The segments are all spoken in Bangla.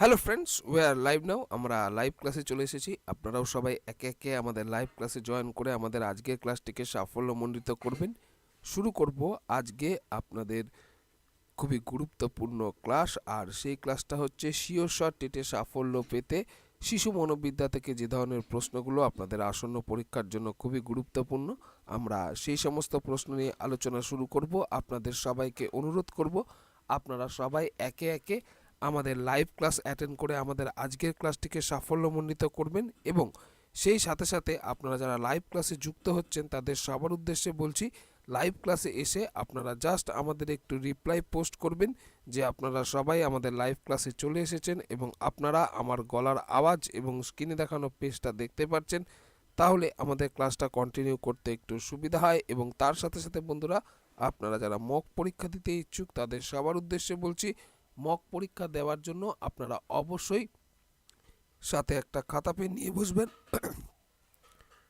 Hello friends we are live now আমরা লাইভ ক্লাসে চলে এসেছি। আপনারাও সবাই একে একে আমাদের লাইভ ক্লাসে জয়েন করে আমাদের আজকের ক্লাসটিকে সাফল্যমণ্ডিত করবেন। শুরু করব আজকে আপনাদের খুবই গুরুত্বপূর্ণ ক্লাস আর সেই ক্লাসটা হচ্ছে শিওর শট টেটে সাফল্য পেতে শিশু মনোবিদ্যা থেকে যে ধরনের প্রশ্নগুলো আপনাদের আসন্ন পরীক্ষার জন্য খুবই গুরুত্বপূর্ণ, আমরা সেই সমস্ত প্রশ্ন নিয়ে আলোচনা শুরু করব। আপনাদের সবাইকে অনুরোধ করব, আপনারা সবাই একে একে আমাদের লাইভ ক্লাস অ্যাটেন্ড করে আমাদের আজকের ক্লাসটিকে সাফল্যমণ্ডিত করবেন এবং সেই সাথে সাথে আপনারা যারা লাইভ ক্লাসে যুক্ত হচ্ছেন তাদের সবার উদ্দেশ্যে বলছি লাইভ ক্লাসে এসে আপনারা জাস্ট আমাদের একটু রিপ্লাই পোস্ট করবেন যে আপনারা সবাই আমাদের লাইভ ক্লাসে চলে এসেছেন এবং আপনারা আমার গলার আওয়াজ এবং স্ক্রিনে দেখানো পেজটা দেখতে পাচ্ছেন তাহলে আমাদের ক্লাসটা কন্টিনিউ করতে একটু সুবিধা হয় এবং তার সাথে সাথে বন্ধুরা, আপনারা যারা মক পরীক্ষা দিতে ইচ্ছুক তাদের সবার উদ্দেশ্যে বলছি মক পরীক্ষা দেওয়ার জন্য আপনারা অবশ্যই সাথে একটা খাতা পেন নিয়ে বসবেন।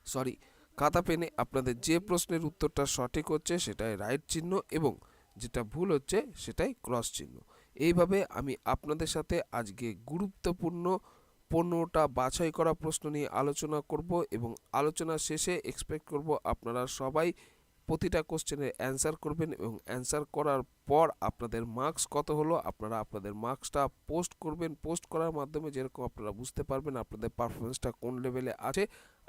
সরি খাতা পেনে আপনাদের যে প্রশ্নের উত্তরটা সঠিক হচ্ছে সেটাই রাইট চিহ্ন এবং যেটা ভুল হচ্ছে সেটাই ক্রস চিহ্ন। এইভাবে আমি আপনাদের সাথে আজকে গুরুত্বপূর্ণ পনেরোটা বাছাই করা প্রশ্ন নিয়ে আলোচনা করব এবং আলোচনা শেষে এক্সপেক্ট করব আপনারা সবাই প্রতিটা কোশ্চেনের অ্যান্সার করবেন এবং অ্যান্সার করার পর আপনাদের মার্কস কত হলো, আপনারা আপনাদের মার্কসটা পোস্ট করবেন। পোস্ট করার মাধ্যমে যেরকম আপনারা বুঝতে পারবেন আপনাদের পারফরমেন্সটা কোন লেভেলে আছে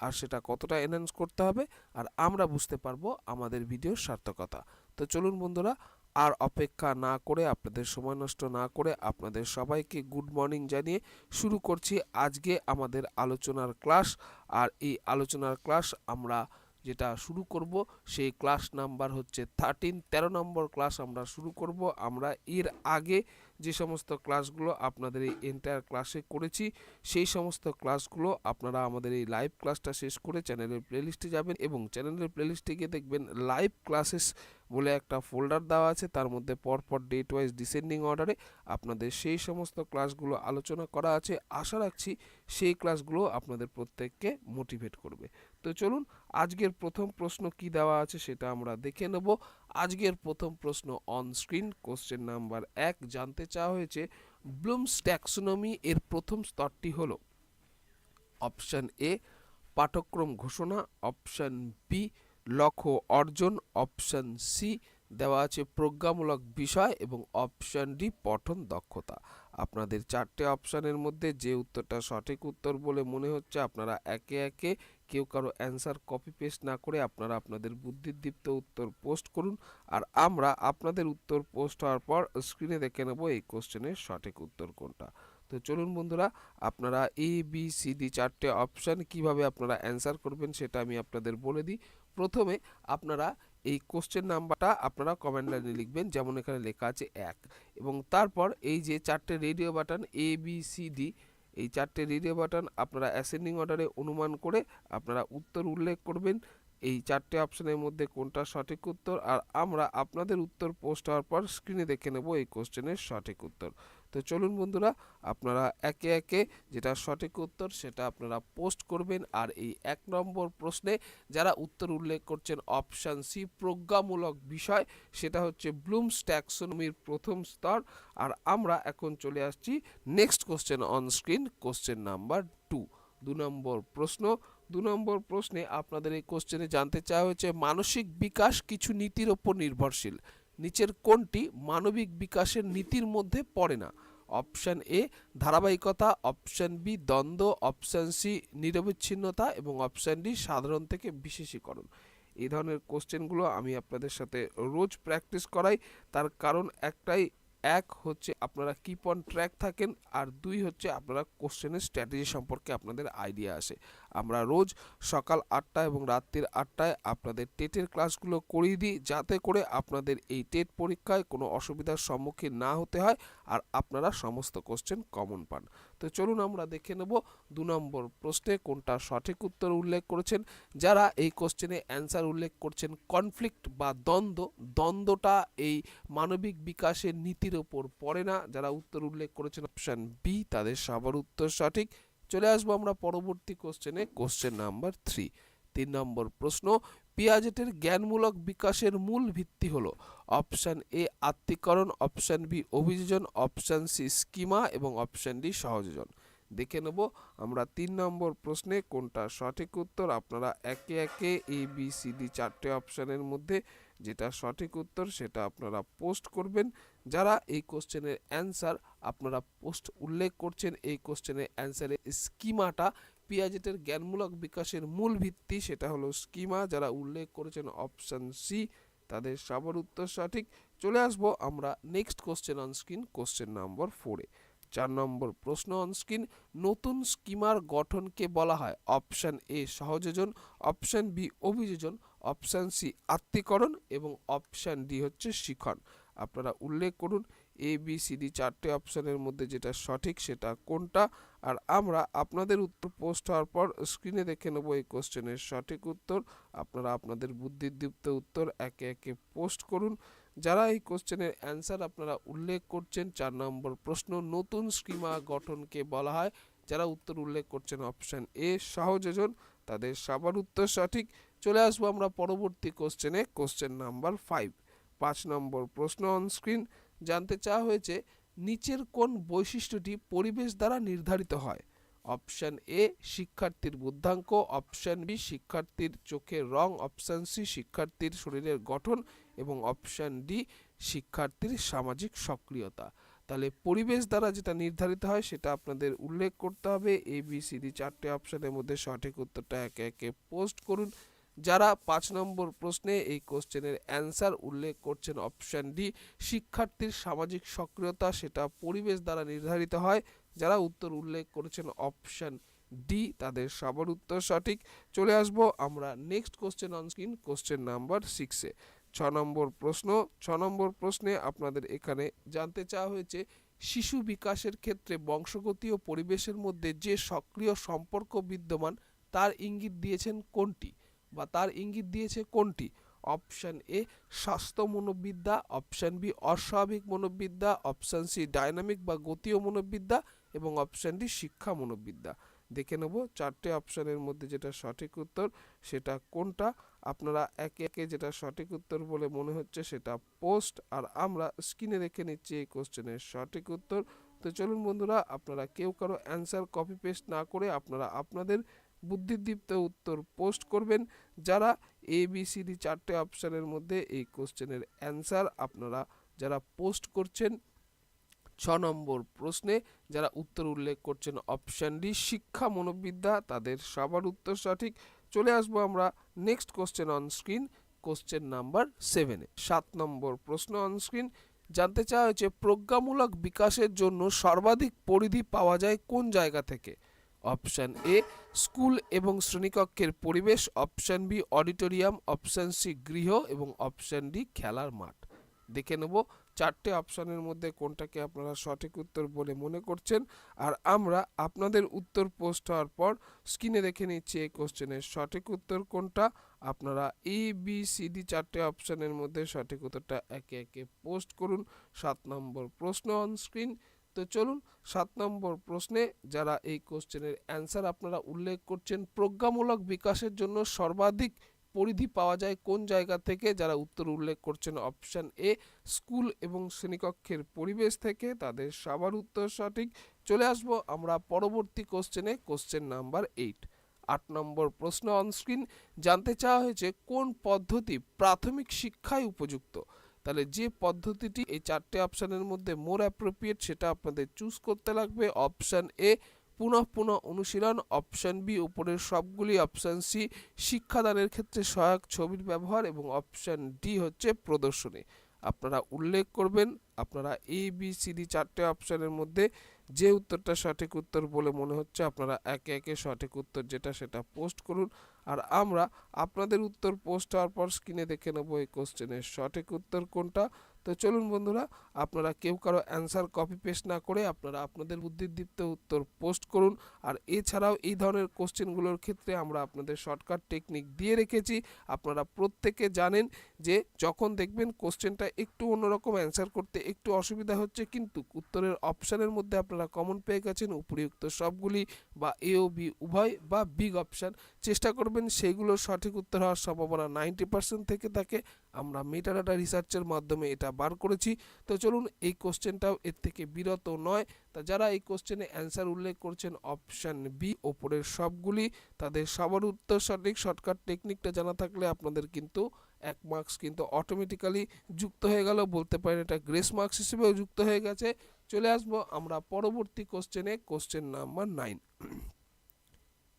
আর সেটা কতটা এনহ্যান্স করতে হবে আর আমরা বুঝতে পারব আমাদের ভিডিওর সার্থকতা। তো চলুন বন্ধুরা, আর অপেক্ষা না করে, আপনাদের সময় নষ্ট না করে আপনাদের সবাইকে গুড মর্নিং জানিয়ে শুরু করছি আজকে আমাদের আলোচনার ক্লাস আর এই আলোচনার ক্লাস আমরা যেটা শুরু করব, সেই ক্লাস নাম্বার হচ্ছে থার্টিন তেরো নম্বর ক্লাস আমরা শুরু করব। আমরা এর আগে যে সমস্ত ক্লাসগুলো আপনাদের এই এন্টায়ার ক্লাসে করেছি, সেই সমস্ত ক্লাসগুলো আপনারা আমাদের এই লাইভ ক্লাসটা শেষ করে চ্যানেলের প্লেলিস্টে যাবেন এবং চ্যানেলের প্লেলিস্টে গিয়ে দেখবেন লাইভ ক্লাসেস বলে একটা ফোল্ডার দেওয়া আছে, তার মধ্যে পরপর ডেট ওয়াইজ ডিসেন্ডিং অর্ডারে আপনাদের সেই সমস্ত ক্লাসগুলো আলোচনা করা আছে। আশা রাখছি সেই ক্লাসগুলো আপনাদের প্রত্যেককে মোটিভেট করবে। তো চলুন, আজকের প্রথম প্রশ্ন কি দেওয়া আছে সেটা আমরা দেখে নেব। আজকের প্রথম প্রশ্ন অন স্ক্রিন কোশ্চেন নাম্বার এক, জানতে চাওয়া হয়েছে ব্লুমস ট্যাক্সোনমি এর প্রথম স্তরটি হলো? অপশান এ পাঠক্রম ঘোষণা, অপশন বি, লক্ষ্য অর্জন, অপশন সি, দেওয়া আছে প্রজ্ঞামূলক বিষয় এবং অপশন ডি, পঠন দক্ষতা। আপনাদের চারটে অপশানের মধ্যে যে উত্তরটা সঠিক উত্তর বলে মনে হচ্ছে, আপনারা একে একে কেউ কারও অ্যান্সার কপি পেস্ট না করে আপনারা আপনাদের বুদ্ধিদীপ্ত উত্তর পোস্ট করুন। আর আমরা আপনাদের উত্তর পোস্ট হওয়ার পর স্ক্রিনে দেখে নেব এই কোশ্চেনের সঠিক উত্তর কোনটা। তো চলুন বন্ধুরা, আপনারা এ বি সি ডি চারটে অপশান কীভাবে আপনারা অ্যান্সার করবেন সেটা আমি আপনাদের বলে দিই। প্রথমে আপনারা এই কোশ্চেন নাম্বারটা আপনারা কমেন্ট লাইনে লিখবেন, যেমন এখানে লেখা আছে এক। এবং তারপর এই যে চারটে radio button A B C D এই চারটে রেডিও বাটন আপনারা অ্যাসেন্ডিং অর্ডারে অনুমান করে আপনারা উত্তর উল্লেখ করবেন। এই চারটে অপশনের মধ্যে কোনটা সঠিক উত্তর? আর আমরা আপনাদের উত্তর পোস্ট হওয়ার পর স্ক্রিনে দেখে নেব এই কোশ্চেনের সঠিক উত্তর। তো চলুন বন্ধুরা, আপনারা একে একে যেটা সঠিক উত্তর সেটা আপনারা পোস্ট করবেন আর এই এক নম্বর প্রশ্নে যারা উত্তর উল্লেখ করছেন অপশান সি প্রজ্ঞামূলক বিষয়, সেটা হচ্ছে ব্লুমস ট্যাক্সোনমির প্রথম স্তর। আর আমরা এখন চলে আসছি next question on screen question number two দু নম্বর প্রশ্ন, দু নম্বর প্রশ্নে আপনাদের এই কোশ্চেনে জানতে চাওয়া হয়েছে, মানসিক বিকাশ কিছু নীতির ওপর নির্ভরশীল। নিচের কোনটি মানবিক বিকাশের নীতির মধ্যে পড়ে না। অপশান এ, ধারাবাহিকতা, অপশান বি, দ্বন্দ্ব, অপশান সি, নিরবিচ্ছিন্নতা এবং অপশান ডি, সাধারণ থেকে বিশেষীকরণ। এই ধরনের কোশ্চেনগুলো আমি আপনাদের সাথে রোজ প্র্যাকটিস করাই। তার কারণ একটাই এক হচ্ছে আপনারা কিপ অন ট্র্যাক থাকেন, আর দুই হচ্ছে আপনারা কোশ্চেনের স্ট্র্যাটেজি সম্পর্কে আপনাদের আইডিয়া আসে। আমরা রোজ সকাল আটটা এবং রাত্রির আটটায় আপনাদের টেটের ক্লাসগুলো করিয়ে দিই, যাতে করে আপনাদের এই টেট পরীক্ষায় কোনো অসুবিধার সম্মুখীন না হতে হয়। আর আপনারা সমস্ত কোশ্চেন কমন পান। তো চলুন আমরা দেখে নেব দু নম্বর প্রশ্নে কোনটা সঠিক উত্তর উল্লেখ করেছেন। যারা এই কোশ্চেনে অ্যান্সার উল্লেখ করছেন কনফ্লিক্ট বা দ্বন্দ্ব, দ্বন্দ্বটা এই মানবিক বিকাশের নীতির ওপর পড়ে না। যারা উত্তর উল্লেখ করেছেন অপশান বি তাদের সবার উত্তর সঠিক। চলে আসব আমরা পরবর্তী কোশ্চেনে কোশ্চেন নাম্বার থ্রি তিন নম্বর প্রশ্ন পিয়াজেটের জ্ঞানমূলক বিকাশের মূল ভিত্তি হলো অপশান এ আত্মীকরণ, অপশান বি অভিযোজন, অপশান সি স্কিমা এবং অপশান ডি সহযোজন। দেখে নেব আমরা তিন নম্বর প্রশ্নে কোনটা সঠিক উত্তর। আপনারা একে একে এ, বি, সি, ডি চারটে অপশানের মধ্যে যেটা সঠিক উত্তর সেটা আপনারা পোস্ট করবেন। যারা এই কোশ্চেনের অ্যান্সার আপনারা পোস্ট উল্লেখ করছেন, এই কোশ্চেনের অ্যান্সারের স্কিমাটা পিয়াজেটের জ্ঞানমূলক বিকাশের মূল ভিত্তি সেটা হলো স্কিমা, যারা উল্লেখ করেছেন অপশান সি। তাদের সবার উত্তর সঠিক। চলে আসব আমরা next question on screen question number ফোরে চার নম্বর প্রশ্ন অন স্ক্রিন নতুন স্কিমার গঠনকে বলা হয়? অপশান এ, সহযোজন, অপশান বি, অভিযোজন, অপশান সি, আত্মীকরণ এবং অপশান ডি হচ্ছে শিখন। আপনারা উল্লেখ করুন। এ বি সি ডি চারটে অপশানের মধ্যে যেটা সঠিক সেটা কোনটা? আর আমরা আপনাদের উত্তর পোস্ট হওয়ার পর স্ক্রিনে দেখে নেব এই কোশ্চেনের সঠিক উত্তর। আপনারা আপনাদের বুদ্ধিদীপ্ত উত্তর একে একে পোস্ট করুন। যারা এই কোশ্চেনের অ্যান্সার আপনারা উল্লেখ করছেন, চার নম্বর প্রশ্ন, নতুন স্কিমা গঠনকে বলা হয়। যারা উত্তর উল্লেখ করছেন অপশান এ সহযোজন তাদের সবার উত্তর সঠিক। চলে আসব আমরা পরবর্তী কোশ্চেনে কোশ্চেন নাম্বার ফাইভ পাঁচ নম্বর প্রশ্ন অন স্ক্রিন জানতে চাওয়া হয়েছে নিচের কোন বৈশিষ্ট্যটি পরিবেশ দ্বারা নির্ধারিত হয়? অপশান এ, শিক্ষার্থীর বুদ্ধাঙ্ক। অপশান বি, শিক্ষার্থীর চোখের রং। অপশান সি, শিক্ষার্থীর শরীরের গঠন। এবং অপশান ডি, শিক্ষার্থীর সামাজিক সক্রিয়তা। তাহলে পরিবেশ দ্বারা যেটা নির্ধারিত হয়, সেটা আপনাদের উল্লেখ করতে হবে। এ, বি, সি, ডি চারটে অপশানের মধ্যে সঠিক উত্তরটা একে একে পোস্ট করুন। যারা পাঁচ নম্বর প্রশ্নে এই কোশ্চেনের অ্যান্সার উল্লেখ করছেন অপশান ডি, শিক্ষার্থীর সামাজিক সক্রিয়তা, সেটা পরিবেশ দ্বারা নির্ধারিত হয়। যারা উত্তর উল্লেখ করেছেন অপশান ডি, তাদের সবার উত্তর সঠিক। চলে আসব আমরা next question on screen question number সিক্সে ছ নম্বর প্রশ্ন, ছ নম্বর প্রশ্নে আপনাদের এখানে জানতে চাওয়া হয়েছে, শিশু বিকাশের ক্ষেত্রে বংশগতি ও পরিবেশের মধ্যে যে সক্রিয় সম্পর্ক বিদ্যমান, তার ইঙ্গিত দিয়েছেন কোনটি? বা তার ইঙ্গিত দিয়েছে কোনটি? অপশান এ, স্বাস্থ্য মনোবিদ্যা, অপশান বি, অস্বাভাবিক মনোবিদ্যা, অপশান সি, ডাইনামিক বা গতীয় মনোবিদ্যা এবং অপশান ডি, শিক্ষা মনোবিদ্যা। দেখে নেব চারটে অপশানের মধ্যে যেটা সঠিক উত্তর, সেটা কোনটা? আপনারা একে একে যেটা সঠিক উত্তর বলে মনে হচ্ছে সেটা পোস্ট আর আমরা স্ক্রিনে রেখে নিচ্ছি এই কোশ্চেনের সঠিক উত্তর। তো চলুন বন্ধুরা, আপনারা কেউ কারও অ্যান্সার কপি পেস্ট না করে আপনারা আপনাদের বুদ্ধিদীপ্ত উত্তর পোস্ট করবেন। যারা এ বি সি ডি চারটে অপশানের মধ্যে এই কোশ্চেনের অ্যান্সার আপনারা যারা পোস্ট করছেন, ছ নম্বর প্রশ্নে যারা উত্তর উল্লেখ করছেন অপশান ডি শিক্ষা মনোবিদ্যা, তাদের সবার উত্তর সঠিক। চলে আসব আমরা next question on screen question number সেভেনে সাত নম্বর প্রশ্ন অন স্ক্রিন জানতে চাওয়া হয়েছে প্রজ্ঞামূলক বিকাশের জন্য সর্বাধিক পরিধি পাওয়া যায় কোন জায়গা থেকে? অপশান এ, স্কুল এবং শ্রেণীকক্ষের পরিবেশ, option B, auditorium, option C, গৃহ এবং অপশান ডি, খেলার মাঠ। দেখে নেব চারটে অপশানের মধ্যে কোনটাকে আপনারা সঠিক উত্তর বলে মনে করছেন। আর আমরা আপনাদের উত্তর পোস্ট হওয়ার পর স্ক্রিনে দেখে নিচ্ছি এই কোশ্চেনের সঠিক উত্তর কোনটা। আপনারা এ, বি, সি, ডি চারটে অপশানের মধ্যে সঠিক উত্তরটা একে একে পোস্ট করুন। সাত নম্বর প্রশ্ন অন স্ক্রিন তো চলুন সাত নম্বর প্রশ্নে যারা এই কোশ্চেনের অ্যান্সার আপনারা উল্লেখ করছেন, প্রজ্ঞামূলক বিকাশের জন্য সর্বাধিক পরিধি পাওয়া যায় কোন জায়গা থেকে? যারা উত্তর উল্লেখ করছেন অপশান এ, স্কুল এবং শ্রেণীকক্ষের পরিবেশ থেকে। তাদের সবার উত্তর সঠিক। চলে আসব আমরা পরবর্তী কোশ্চেনে, কোশ্চেন নাম্বার এইট। আট নম্বর প্রশ্ন অনস্ক্রিন জানতে চাওয়া হয়েছে কোন পদ্ধতি প্রাথমিক শিক্ষায় উপযুক্ত? তাহলে যে পদ্ধতিটি এই চারটে অপশানের মধ্যে মোর অ্যাপ্রোপ্রিয়েট সেটা আপনাদের চুজ করতে লাগবে। অপশান এ পুনঃ পুনঃ অনুশীলন। অপশান বি উপরের সবগুলি অপশান সি শিক্ষাদানের ক্ষেত্রে সহায়ক ছবির ব্যবহার এবং অপশান ডি হচ্ছে প্রদর্শনী। আপনারা উল্লেখ করবেন, আপনারা এ বি সি ডি চারটে অপশানের মধ্যে যে উত্তরটা সঠিক উত্তর বলে মনে হচ্ছে, আপনারা একে একে সঠিক উত্তর যেটা সেটা পোস্ট করুন। আর আমরা আপনাদের উত্তর পোস্ট হওয়ার পর স্ক্রিনে দেখে নেব এই কোশ্চেনের সঠিক উত্তর কোনটা? তো চলুন বন্ধুরা, আপনারা কেউ কারও অ্যান্সার কপি পেস্ট না করে আপনারা আপনাদের বুদ্ধিদীপ্ত উত্তর পোস্ট করুন। আর এছাড়াও এই ধরনের কোশ্চেনগুলোর ক্ষেত্রে আমরা আপনাদের শর্টকাট টেকনিক দিয়ে রেখেছি। আপনারা প্রত্যেকে জানেন যে যখন দেখবেন কোশ্চেনটা একটু অন্যরকম অ্যান্সার করতে একটু অসুবিধা হচ্ছে, কিন্তু উত্তরের অপশানের মধ্যে আপনারা কমন পেয়ে গেছেন। উপরিউক্ত সবগুলি বা এ ও বি উভয় বা বিগ অপশান চেষ্টা করবেন সেগুলোর সঠিক উত্তর হওয়ার সম্ভাবনা নাইনটি পার্সেন্ট থেকে থাকে। আমরা মেটাডাটা রিসার্চের মাধ্যমে এটা বার করেছি। তো চলুন এই কোশ্চেনটাও এর থেকে বিরত নয়। তা যারা এই কোশ্চেনে অ্যান্সার উল্লেখ করছেন অপশান বি, ওপরের সবগুলি, তাদের সবার উত্তর সঠিক, শর্টকাট টেকনিকটা জানা থাকলে আপনাদের কিন্তু এক মার্কস কিন্তু অটোমেটিক্যালি যুক্ত হয়ে গেল। বলতে পারেন এটা গ্রেস মার্কস হিসেবেও যুক্ত হয়ে গেছে। চলে আসব আমরা পরবর্তী কোশ্চেনে, কোশ্চেন নাম্বার নাইন।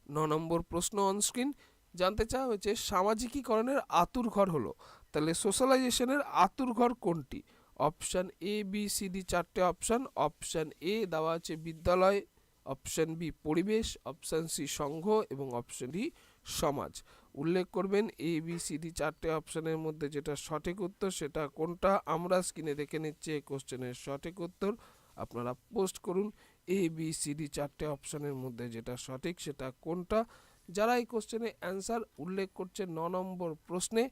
ন নম্বর প্রশ্ন অনস্ক্রিন জানতে চাওয়া হয়েছে সামাজিকীকরণের আতুর ঘর হলো। তাহলে সোশ্যালাইজেশনের আতুর ঘর কোনটি? Option A B C D চারটে অপশান অপশান এ দেওয়া আছে বিদ্যালয় অপশান বি পরিবেশ অপশান সি সংঘ এবং অপশান ডি সমাজ। উল্লেখ করবেন এ বি সি ডি চারটে অপশানের মধ্যে যেটা সঠিক উত্তর সেটা কোনটা? আমরা স্ক্রিনে দেখে নিচ্ছি এই কোশ্চেনের সঠিক উত্তর। আপনারা পোস্ট করুন এ বি সি ডি চারটে অপশানের মধ্যে যেটা সঠিক সেটা কোনটা? যারা এই কোশ্চেনে অ্যান্সার উল্লেখ করছে ন নম্বর প্রশ্নে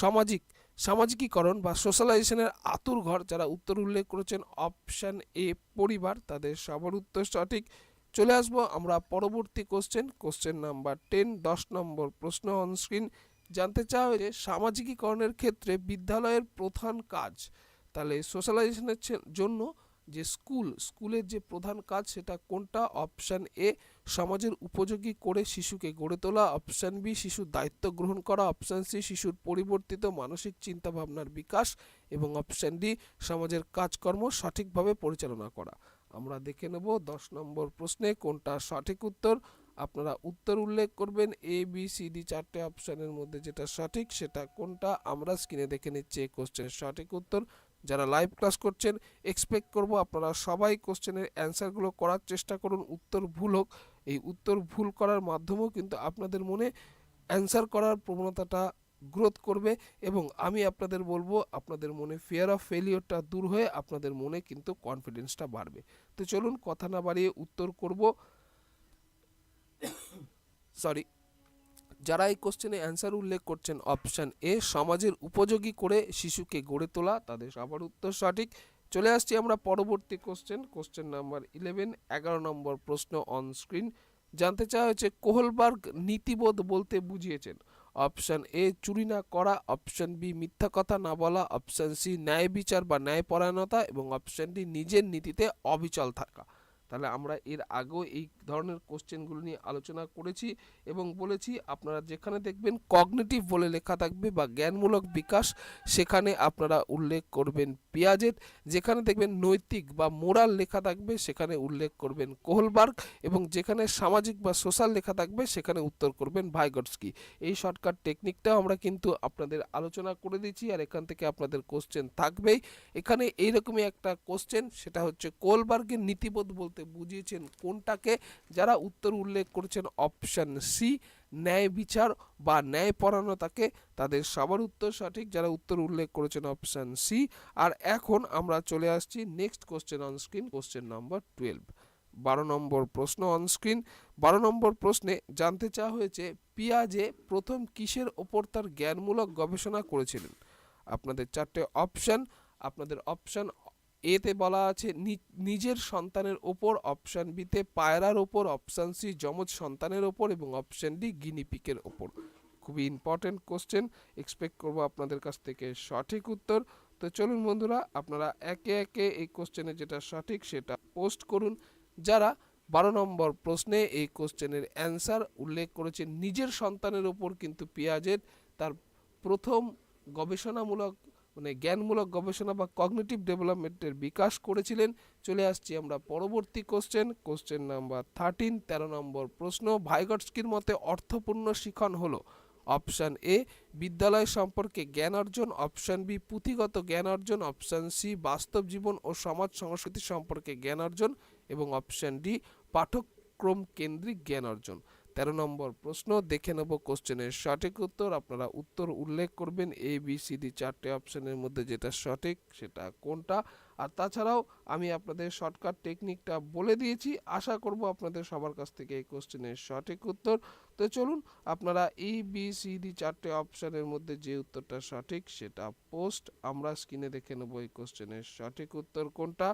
সামাজিক, সামাজিকীকরণ বা সোশ্যালাইজেশনের আতুর ঘর যারা উত্তর উল্লেখ করেছেন অপশান এ পরিবার। তাদের সবার উত্তর সঠিক। চলে আসব আমরা পরবর্তী কোশ্চেন কোশ্চেন নাম্বার টেন দশ নম্বর প্রশ্ন অনস্ক্রিন জানতে চাওয়া হয়েছে সামাজিকীকরণের ক্ষেত্রে বিদ্যালয়ের প্রধান কাজ, তাহলে সোশ্যালাইজেশনের জন্য যে স্কুল স্কুলের যে প্রধান কাজ সেটা কোনটা? অপশান এ সমাজের উপযোগী করে শিশুকে গড়ে তোলা অপশান বি শিশুর দায়িত্ব গ্রহণ করা অপশান সি শিশুর পরিবর্তিত মানসিক চিন্তাভাবনার বিকাশ এবং অপশান ডি সমাজের কাজকর্ম সঠিকভাবে পরিচালনা করা। আমরা দেখে নেব দশ নম্বর প্রশ্নে কোনটা সঠিক উত্তর। আপনারা উত্তর উল্লেখ করবেন এ বি সি ডি চারটে অপশানের মধ্যে যেটা সঠিক, সেটা কোনটা? আমরা স্ক্রিনে দেখে নিচ্ছি এই কোশ্চেনের সঠিক উত্তর। যারা লাইভ ক্লাস করছেন এক্সপেক্ট করব আপনারা সবাই কোশ্চেনের অ্যান্সারগুলো করার চেষ্টা করুন। উত্তর ভুল হোক। এই উত্তর ভুল করার মাধ্যমেও কিন্তু আপনাদের মনে অ্যান্সার করার প্রবণতাটা গ্রোথ করবে এবং আমি আপনাদের বলব, আপনাদের মনে ফিয়ার অফ ফেলিওরটা দূর হয়ে আপনাদের মনে কিন্তু কনফিডেন্সটা বাড়বে। তো চলুন কথা না বাড়িয়ে উত্তর করব। সরি যারা এই কোশ্চেনে অ্যান্সার উল্লেখ করছেন অপশান এ সমাজের উপযোগী করে শিশুকে গড়ে তোলা, তাদের সবার উত্তর সঠিক। চলে আসছি আমরা পরবর্তী কোশ্চেন কোশ্চেন নাম্বার ইলেভেন এগারো নম্বর প্রশ্ন অন স্ক্রিন জানতে চাওয়া হয়েছে, কোহলবার্গ নীতিবোধ বলতে বুঝিয়েছেন। অপশান এ চুরি না করা। অপশান বি মিথ্যা কথা না বলা। অপশান সি ন্যায় বিচার বা ন্যায়পরায়ণতা এবং অপশান ডি নিজের নীতিতে অবিচল থাকা। তাহলে আমরা এর আগেও এই ধরনের কোশ্চেনগুলো নিয়ে আলোচনা করেছি এবং বলেছি, আপনারা যেখানে দেখবেন কগনেটিভ বলে লেখা থাকবে বা জ্ঞানমূলক বিকাশ, সেখানে আপনারা উল্লেখ করবেন পিয়াজের যেখানে দেখবেন নৈতিক বা মোরাল লেখা থাকবে, সেখানে উল্লেখ করবেন কোহলবার্গ এবং যেখানে সামাজিক বা সোশ্যাল লেখা থাকবে, সেখানে উত্তর করবেন ভাইগটস্কি। এই শর্টকাট টেকনিকটাও আমরা কিন্তু আপনাদের আলোচনা করে দিচ্ছি আর এখান থেকে আপনাদের কোশ্চেন থাকবেই। এখানে এইরকমই একটা কোশ্চেন, সেটা হচ্ছে কোলবার্গের নীতিবোধ বলতে বুঝিয়েছেন কোনটাকে, যারা উত্তর উল্লেখ করেছেন অপশন সি ন্যায় বিচার বা ন্যায়পরায়ণতাকে তাদের সবার উত্তর সঠিক, যারা উত্তর উল্লেখ করেছেন অপশন সি আর এখন আমরা চলে আসছি next question on screen question number twelve বারো নম্বর প্রশ্ন অন স্ক্রিন বারো নম্বর প্রশ্নে জানতে চাওয়া হয়েছে, পিয়াজে প্রথম কিসের ওপর তার জ্ঞানমূলক গবেষণা করেছিলেন? আপনাদের চারটে অপশন আপনাদের অপশন এতে বলা আছে নিজের সন্তানের ওপর অপশন বিতে পায়রার ওপর অপশান সি যমজ সন্তানের ওপর এবং অপশন ডি গিনিপিকের ওপর। খুবই ইম্পর্টেন্ট কোশ্চেন এক্সপেক্ট করব আপনাদের কাছ থেকে সঠিক উত্তর। তো চলুন বন্ধুরা, আপনারা একে একে এই কোশ্চেনের যেটা সঠিক সেটা পোস্ট করুন। যারা বারো নম্বর প্রশ্নে এই কোশ্চেনের অ্যান্সার উল্লেখ করেছে, নিজের সন্তানের ওপর কিন্তু পেঁয়াজের, তার প্রথম গবেষণামূলক মানে জ্ঞানমূলক গবেষণা বা কগনিটিভ ডেভেলপমেন্টের বিকাশ করেছিলেন। চলে আসছি আমরা পরবর্তী কোশ্চেন কোশ্চেন নাম্বার থার্টিন তেরো নম্বর প্রশ্ন। ভাইগটস্কির মতে অর্থপূর্ণ শিখন হলো অপশান এ বিদ্যালয় সম্পর্কে জ্ঞান অর্জন অপশান বি পুঁথিগত জ্ঞান অর্জন অপশান সি বাস্তব জীবন ও সমাজ সংস্কৃতি সম্পর্কে জ্ঞান অর্জন এবং অপশান ডি পাঠ্যক্রম কেন্দ্রিক জ্ঞান অর্জন। তেরো নম্বর প্রশ্ন, দেখে নেব কোশ্চেনের সঠিক উত্তর। আপনারা উত্তর উল্লেখ করবেন এ বি সি ডি চারটে অপশনের মধ্যে যেটা সঠিক সেটা কোনটা। আর তাছাড়াও আমি আপনাদের শর্টকাট টেকনিকটা বলে দিয়েছি, আশা করব আপনাদের সবার কাছ থেকে এই কোশ্চেনের সঠিক উত্তর। তো চলুন, আপনারা এ বি সি ডি চারটে অপশনের মধ্যে যে উত্তরটা সঠিক সেটা পোস্ট। আমরা স্ক্রিনে দেখে নেব এই কোশ্চেনের সঠিক উত্তর কোনটা।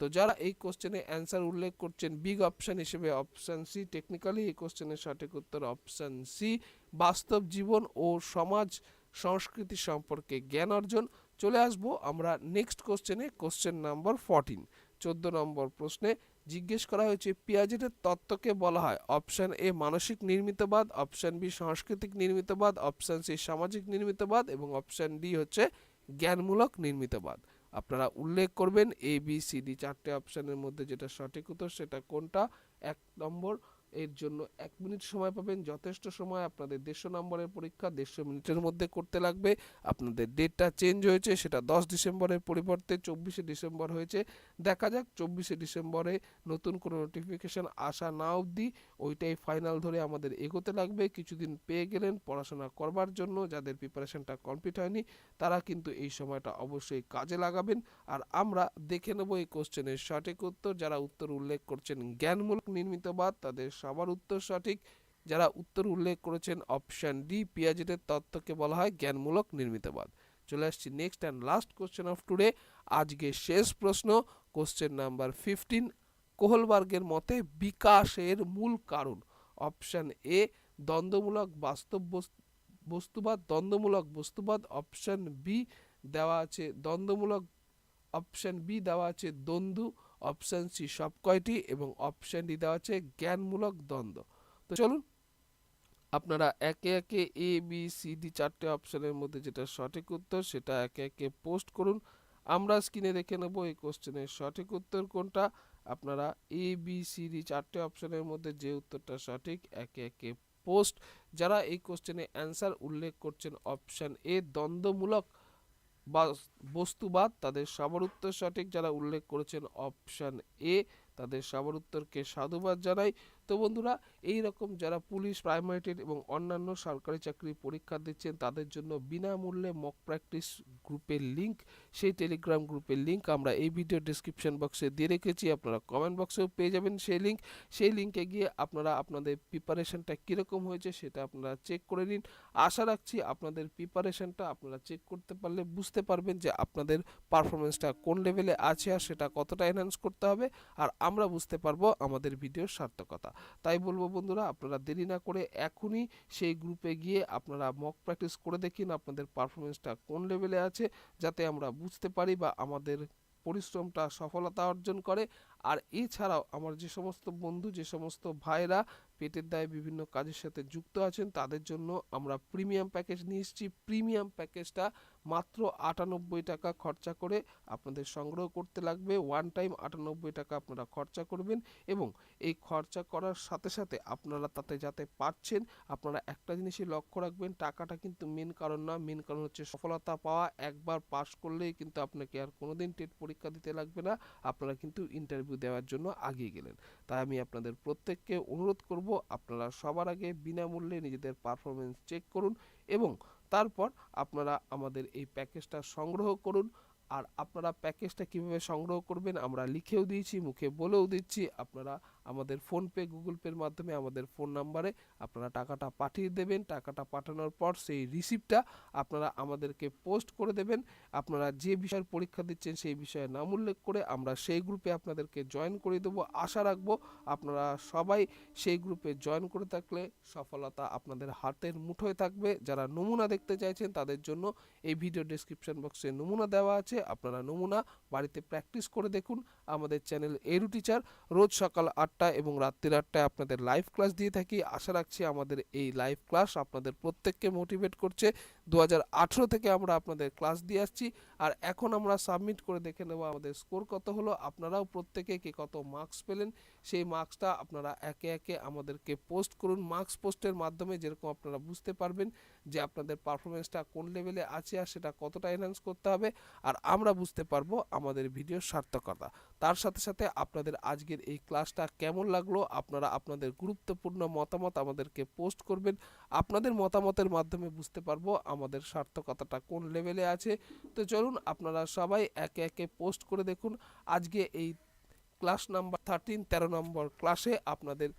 তো যারা এই কোশ্চেনে অ্যান্সার উল্লেখ করছেন বিগ অপশন হিসেবে অপশন সি টেকনিক্যালি এই কোশ্চেনের সঠিক উত্তর অপশন সি বাস্তব জীবন ও সমাজ, সংস্কৃতি সম্পর্কে জ্ঞান অর্জন। চলে আসব আমরা নেক্সট কোশ্চেনে কোশ্চেন নাম্বার ফোরটিন চোদ্দ নম্বর প্রশ্নে। জিজ্ঞেস করা হয়েছে, পিয়াজেটের তত্ত্বকে বলা হয় অপশন এ মানসিক নির্মিতবাদ অপশন বি সাংস্কৃতিক নির্মিতবাদ অপশন সি সামাজিক নির্মিতবাদ, এবং অপশন ডি হচ্ছে জ্ঞানমূলক নির্মিতবাদ। আপনারা উল্লেখ করবেন এ বি সি ডি চারটে অপশনের মধ্যে যেটা সঠিক উত্তর সেটা কোনটা? এক নম্বর এর জন্য এক মিনিট সময় পাবেন। যথেষ্ট সময় আপনাদের দেড়শো নম্বরের পরীক্ষা দেড়শো মিনিটের মধ্যে করতে লাগবে। আপনাদের ডেটটা চেঞ্জ হয়েছে, সেটা দশ ডিসেম্বরের পরিবর্তে চব্বিশে ডিসেম্বর হয়েছে। দেখা যাক চব্বিশে ডিসেম্বরে নতুন কোনো নোটিফিকেশান আসা না অবধি ওইটাই ফাইনাল ধরে আমাদের এগোতে লাগবে। কিছুদিন পেয়ে গেলেন পড়াশোনা করবার জন্য, যাদের প্রিপারেশনটা কমপ্লিট হয়নি, তারা কিন্তু এই সময়টা অবশ্যই কাজে লাগাবেন। আর আমরা দেখে নেব এই কোশ্চেনের সঠিক উত্তর। যারা উত্তর উল্লেখ করছেন জ্ঞানমূলক নির্মিতবাদ তাদের সবার উত্তর সঠিক। যারা উত্তর উল্লেখ করেছেন অপশন ডি, পিয়াজেটের তত্ত্বকে বলা হয় জ্ঞানমূলক নির্মিতবাদ। চলে আসছি next and last question of today আজকে শেষ প্রশ্ন কোশ্চেন নাম্বার ফিফটিন কোহলবার্গের মতে বিকাশের মূল কারণ। অপশন এ, দ্বন্দ্বমূলক বাস্তব বস- বস্তুবাদ, দ্বন্দ্বমূলক বস্তুবাদ। অপশন বি, দেওয়া আছে দ্বন্দ্বমূলক অপশন বি, দেওয়া আছে দ্বন্দ্ব। অপশন সি সব কয়টি এবং অপশন ডি দেওয়া আছে জ্ঞানমূলক দ্বন্দ্ব। তো চলুন, আপনারা একে একে এ, বি, সি, ডি চারটে অপশনের মধ্যে যেটা সঠিক উত্তর সেটা একে একে পোস্ট করুন। আমরা স্ক্রিনে দেখে নেব এই কোশ্চেনের সঠিক উত্তর কোনটা। আপনারা এ, বি, সি, ডি চারটে অপশনের মধ্যে যে উত্তরটা সঠিক একে একে পোস্ট। যারা এই কোশ্চেনে অ্যান্সার উল্লেখ করছেন অপশন এ, দ্বন্দ্বমূলক বা বস্তুবাদ, তাদের সবার উত্তর সঠিক যারা উল্লেখ করেছেন অপশন এ তাদের সবার উত্তরকে সাধুবাদ জানাই। তো বন্ধুরা, এই রকম যারা পুলিশ প্রাইমারি এবং অন্যান্য সরকারি চাকরি পরীক্ষা দিচ্ছেন, তাদের জন্য বিনামূল্যে মক প্র্যাকটিস গ্রুপের লিংক সেই টেলিগ্রাম গ্রুপের লিংক আমরা এই ভিডিও ডিসক্রিপশন বক্সে দিয়ে রেখেছি। আপনারা কমেন্ট বক্সেও পেয়ে যাবেন সেই লিংক সেই লিংকে গিয়ে আপনারা আপনাদের প্রিপারেশনটা কীরকম হয়েছে সেটা আপনারা চেক করে নিন। আশা রাখছি আপনাদের প্রিপারেশনটা আপনারা চেক করতে পারলে বুঝতে পারবেন যে আপনাদের পারফরমেন্সটা কোন লেভেলে আছে আর সেটা কতটা এনহান্স করতে হবে। আর আমরা বুঝতে পারব আমাদের ভিডিওর সার্থকতা। তাই বলব বন্ধুরা, আপনারা দেরি না করে এখনই সেই গ্রুপে গিয়ে আপনারা মক প্র্যাকটিস করে দেখিন আপনাদের পারফরমেন্সটা কোন লেভেলে আছে, যাতে আমরা বুঝতে পারি বা আমাদের পরিশ্রমটা সফলতা অর্জন করে। আর এছাড়াও আমার যে সমস্ত বন্ধু, যে সমস্ত ভাইরা পেটের দায়ে বিভিন্ন কাজের সাথে যুক্ত আছেন, তাদের জন্য আমরা প্রিমিয়াম প্যাকেজ নিয়ে এসেছি। প্রিমিয়াম প্যাকেজটা মাত্র আটানব্বই টাকা খরচা করে আপনাদের সংগ্রহ করতে লাগবে। ওয়ান টাইম আটানব্বই টাকা আপনারা খরচা করবেন এবং এই খরচা করার সাথে সাথে আপনারা তাতে যাতে পাচ্ছেন আপনারা একটা জিনিসই লক্ষ্য রাখবেন, টাকাটা কিন্তু মেন কারণ না। মেন কারণ হচ্ছে সফলতা পাওয়া, একবার পাশ করলেই কিন্তু আপনাকে আর কোনোদিন টেট পরীক্ষা দিতে লাগবে না। আপনারা কিন্তু ইন্টারভিউ দেওয়ার জন্য আগিয়ে গেলেন। তাই আমি আপনাদের প্রত্যেককে অনুরোধ করব, আপনারা সবার আগে বিনামূল্যে নিজেদের পারফরমেন্স চেক করুন এবং তারপর আপনারা আমাদের এই প্যাকেজটা সংগ্রহ করুন। আর আপনারা প্যাকেজটা কীভাবে সংগ্রহ করবেন আমরা লিখেও দিয়েছি, মুখে বলেও দিচ্ছি। আপনারা আমাদের ফোনপে, গুগল পের মাধ্যমে আমাদের ফোন নাম্বারে আপনারা টাকাটা পাঠিয়ে দেবেন। টাকাটা পাঠানোর পর সেই রিসিপ্টটা আপনারা আমাদেরকে পোস্ট করে দেবেন। আপনারা যে বিষয়ের পরীক্ষা দিচ্ছেন সেই বিষয়ে নাম উল্লেখ করে আমরা সেই গ্রুপে আপনাদেরকে জয়েন করে দেবো। আশা রাখব আপনারা সবাই সেই গ্রুপে জয়েন করে থাকলে সফলতা আপনাদের হাতের মুঠোয় থাকবে। যারা নমুনা দেখতে চাইছেন তাদের জন্য এই ভিডিও ডেসক্রিপশন বক্সে নমুনা দেওয়া আছে। আপনারা নমুনা বাড়িতে প্র্যাকটিস করে দেখুন। আমাদের চ্যানেল এরু টিচার রোজ সকাল আটটা এবং রাত্রির আটটায় আপনাদের লাইভ ক্লাস দিয়ে থাকি। আশা রাখছি আমাদের এই লাইভ ক্লাস আপনাদের প্রত্যেককে মোটিভেট করছে। দু হাজার আঠারো থেকে আমরা আপনাদের ক্লাস দিয়ে আসছি। আর এখন আমরা সাবমিট করে দেখে নেব আমাদের স্কোর কত হলো। আপনারাও প্রত্যেকে কে কত মার্কস পেলেন, সেই মার্কসটা আপনারা একে একে আমাদেরকে পোস্ট করুন। মার্কস পোস্টের মাধ্যমে যেরকম আপনারা বুঝতে পারবেন যে আপনাদের পারফরমেন্সটা কোন লেভেলে আছে আর সেটা কতটা এনহান্স করতে হবে আর আমরা বুঝতে পারব আমাদের ভিডিওর সার্থকতা। তার সাথে সাথে আপনাদের আজকের এই ক্লাসটা কেমন লাগল, আপনারা আপনাদের গুরুত্বপূর্ণ মতামত আমাদেরকে পোস্ট করবেন। আপনাদের মতামতের মাধ্যমে বুঝতে পারব আমাদের সার্থকতাটা কোন লেভেলে আছে। তো চলুন আপনারা সবাই একে একে পোস্ট করে দেখুন। আজকে এই ক্লাস নাম্বার থার্টিন তেরো নম্বর ক্লাসে আপনাদের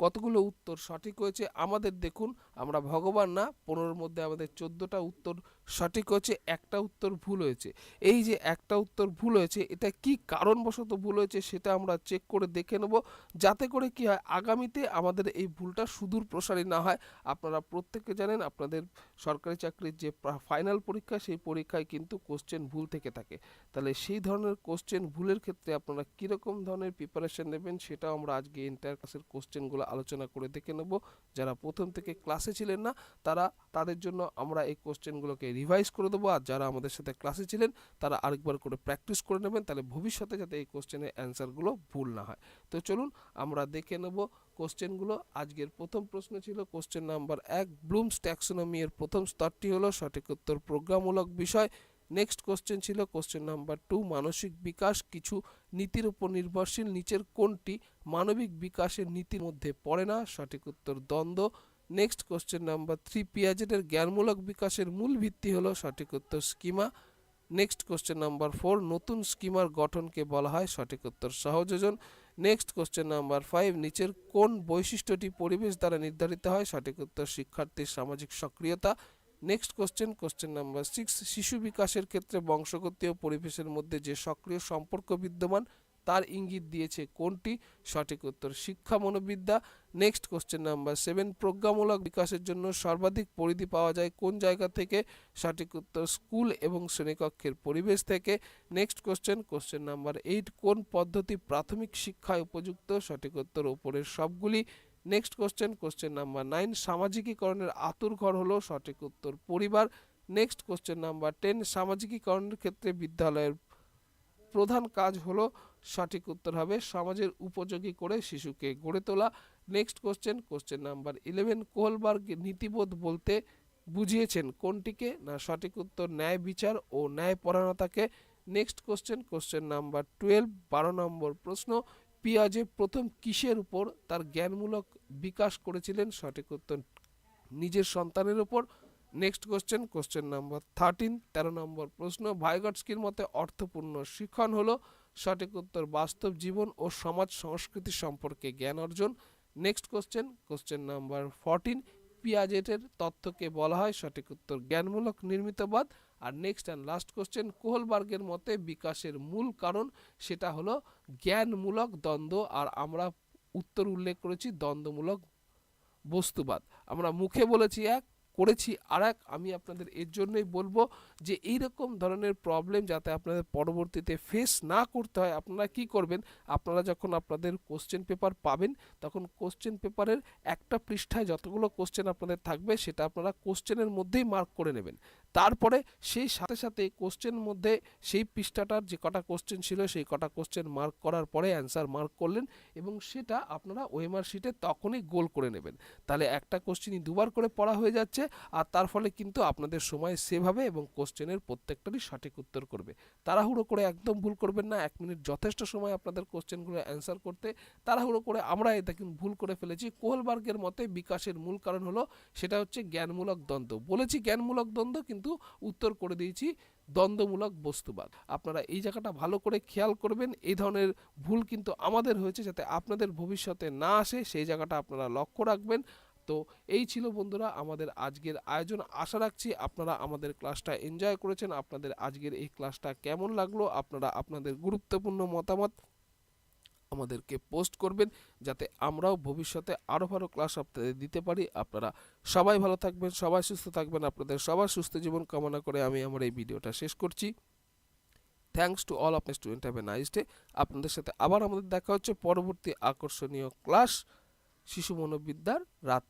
কতগুলো উত্তর সঠিক হয়েছে, আমাদের দেখুন। আমরা ভগবান না, পনেরোর মধ্যে আমাদের চোদ্দোটা উত্তর সঠিক হচ্ছে একটা উত্তর ভুল হয়েছে। এই যে একটা উত্তর ভুল হয়েছে, এটা কি কারণবশত ভুল হয়েছে সেটা আমরা চেক করে দেখে নেব। যাতে করে কি হয়, আগামীতে আমাদের এই ভুলটা সুদূর প্রসারী না হয়। আপনারা প্রত্যেকে জানেন, আপনাদের সরকারি চাকরির যে ফাইনাল পরীক্ষা, সেই পরীক্ষায় কিন্তু কোশ্চেন ভুল থেকে থাকে। তাহলে সেই ধরনের কোশ্চেন ভুলের ক্ষেত্রে আপনারা কীরকম ধরনের প্রিপারেশন নেবেন, সেটাও আমরা আজকে ইন্টার ক্লাসের কোশ্চেনগুলো আলোচনা করে দেখে নেব। যারা প্রথম থেকে ক্লাসে ছিলেন না, তারা, তাদের জন্য আমরা এই কোশ্চেনগুলোকে রিভাইজ করে দেবো। আর যারা আমাদের সাথে ক্লাসে ছিলেন, তারা আরেকবার করে প্র্যাকটিস করে নেবেন, তাহলে ভবিষ্যতে যাতে এই কোশ্চেনের অ্যান্সারগুলো ভুল না হয়। তো চলুন, আমরা দেখে নেব কোশ্চেনগুলো আজকের প্রথম প্রশ্ন ছিল কোশ্চেন নাম্বার এক ব্লুমস ট্যাক্সোনমি এর প্রথম স্তরটি হলো সঠিক উত্তর প্রোগ্রামমূলক বিষয়। নেক্সট কোশ্চেন ছিল কোশ্চেন নাম্বার টু মানসিক বিকাশ, কিছু নীতির উপর নির্ভরশীল, নিচের কোনটি মানবিক বিকাশের নীতির মধ্যে পড়ে না? সঠিক উত্তর দ্বন্দ্ব। নেক্সট কোশ্চেন নাম্বার থ্রি পিয়াজেটের জ্ঞানমূলক বিকাশের মূল ভিত্তি হলো সঠিক উত্তর schema next question number four নতুন স্কিমার গঠনকে বলা হয় সঠিক উত্তর সহযোজন নেক্সট কোশ্চেন নাম্বার ফাইভ নিচের কোন বৈশিষ্ট্যটি পরিবেশ দ্বারা নির্ধারিত হয় সঠিক উত্তর শিক্ষার্থীর সামাজিক সক্রিয়তা next question question number six শিশু বিকাশের ক্ষেত্রে বংশগত ও পরিবেশের মধ্যে যে সক্রিয় সম্পর্ক বিদ্যমান তার ইঙ্গিত দিয়েছে কোনটি? সঠিক উত্তর, শিক্ষা মনোবিদ্যা। নেক্সট কোশ্চেন নাম্বার সেভেন প্রজ্ঞামূলক বিকাশের জন্য সর্বাধিক পরিধি পাওয়া যায় কোন জায়গা থেকে? সঠিক উত্তর, স্কুল এবং শ্রেণীকক্ষের পরিবেশ থেকে। Next question question number eight কোন পদ্ধতি প্রাথমিক শিক্ষায় উপযুক্ত? সঠিক উত্তর, উপরের সবগুলি। Next question question number nine সামাজিকীকরণের আতুর ঘর হলো সঠিক উত্তর, পরিবার। নেক্সট কোশ্চেন নাম্বার টেন সামাজিকীকরণের ক্ষেত্রে বিদ্যালয়ের প্রধান কাজ হলো সঠিক উত্তর হবে, সমাজের উপযোগী করে শিশুকে গড়ে তোলা। Next question question number eleven Kohlberg নীতিবোধ বলতে বুঝিয়েছেন কোনটিকে, না সঠিক উত্তর ন্যায় বিচার ও ন্যায় পরায়ণতাকে? Next question question number twelve বারো নম্বর প্রশ্ন, পিয়াজে প্রথম কিসের উপর তার জ্ঞানমূলক বিকাশ করেছিলেন? সঠিক উত্তর নিজের সন্তানের উপর। Next question question number thirteen তেরো নম্বর প্রশ্ন, ভাইগটস্কির মতে অর্থপূর্ণ শিক্ষণ হলো সঠিক উত্তর বাস্তব জীবন ও সমাজ সংস্কৃতি সম্পর্কে জ্ঞান অর্জন। Next question question number fourteen পিয়াজেটের তত্ত্বকে বলা হয় সঠিক উত্তর জ্ঞানমূলক নির্মিতবাদ আর নেক্সট অ্যান্ড লাস্ট কোশ্চেন কোহলবার্গের মতে বিকাশের মূল কারণ সেটা হলো জ্ঞানমূলক দ্বন্দ্ব। আর আমরা উত্তর উল্লেখ করেছি দ্বন্দ্বমূলক বস্তুবাদ। আমরা মুখে বলেছি এক করেছি। আর এক আমি আপনাদের এর জন্যই বলব যে এই রকম ধরনের প্রবলেম যাতে আপনাদের পরবর্তীতে ফেস না করতে হয়, আপনারা কি করবেন? আপনারা যখন আপনাদের কোশ্চেন পেপার পাবেন, তখন কোশ্চেন পেপারের একটা পৃষ্ঠায় যতগুলো কোশ্চেন আপনাদের থাকবে, সেটা আপনারা কোশ্চেনের মধ্যেই মার্ক করে নেবেন। তারপরে সেই সাথে সাথে কোশ্চেন মধ্যে সেই পৃষ্ঠাটার যে কটা কোশ্চেন ছিল, সেই কটা কোশ্চেন মার্ক করার পরে অ্যান্সার মার্ক করলেন এবং সেটা আপনারা ওএমআর শিটে তখনই গোল করে নেবেন। তাহলে একটা কোশ্চেনই দুবার করে পড়া হয়ে যাচ্ছে আর তার ফলে কিন্তু আপনাদের সময় সেভ হবে এবং কোশ্চেনের প্রত্যেকটারই সঠিক উত্তর করবে। তাড়াহুড়ো করে একদম ভুল করবেন না, এক মিনিট যথেষ্ট সময় আপনাদের কোশ্চেনগুলো অ্যান্সার করতে। তাড়াহুড়ো করে আমরা এটা কিন্তু ভুল করে ফেলেছি। কোহলবার্গের মতে বিকাশের মূল কারণ হলো সেটা হচ্ছে জ্ঞানমূলক দ্বন্দ্ব। বলেছি জ্ঞানমূলক দ্বন্দ্ব কিন্তু উত্তর করে দিয়েছি, দ্বন্দ্বমূলক বস্তুবাদ। আপনারা এই জায়গাটা ভালো করে খেয়াল করবেন, এই ধরনের ভুল কিন্তু আমাদের হয়েছে যাতে আপনাদের ভবিষ্যতে না আসে, সেই জায়গাটা আপনারা লক্ষ্য রাখবেন। তো এই ছিল বন্ধুরা আমাদের আজকের আয়োজন। আশা রাখছি আপনারা আমাদের ক্লাসটা এনজয় করেছেন। আপনাদের আজকের এই ক্লাসটা কেমন লাগল? আপনারা আপনাদের গুরুত্বপূর্ণ মতামত আমাদেরকে পোস্ট করবেন যাতে আমরাও ভবিষ্যতে আরও ভালো ক্লাস আপনাদের দিতে পারি। আপনারা সবাই ভালো থাকবেন, সবাই সুস্থ থাকবেন। আপনাদের সবার সুস্থ জীবন কামনা করে আমি আমার এই ভিডিওটা শেষ করছি। থ্যাংকস টু অল আপনার student have a nice day আপনাদের সাথে আবার আমাদের দেখা হচ্ছে। পরবর্তী আকর্ষণীয় ক্লাস শিশু মনোবিদ্যার রাত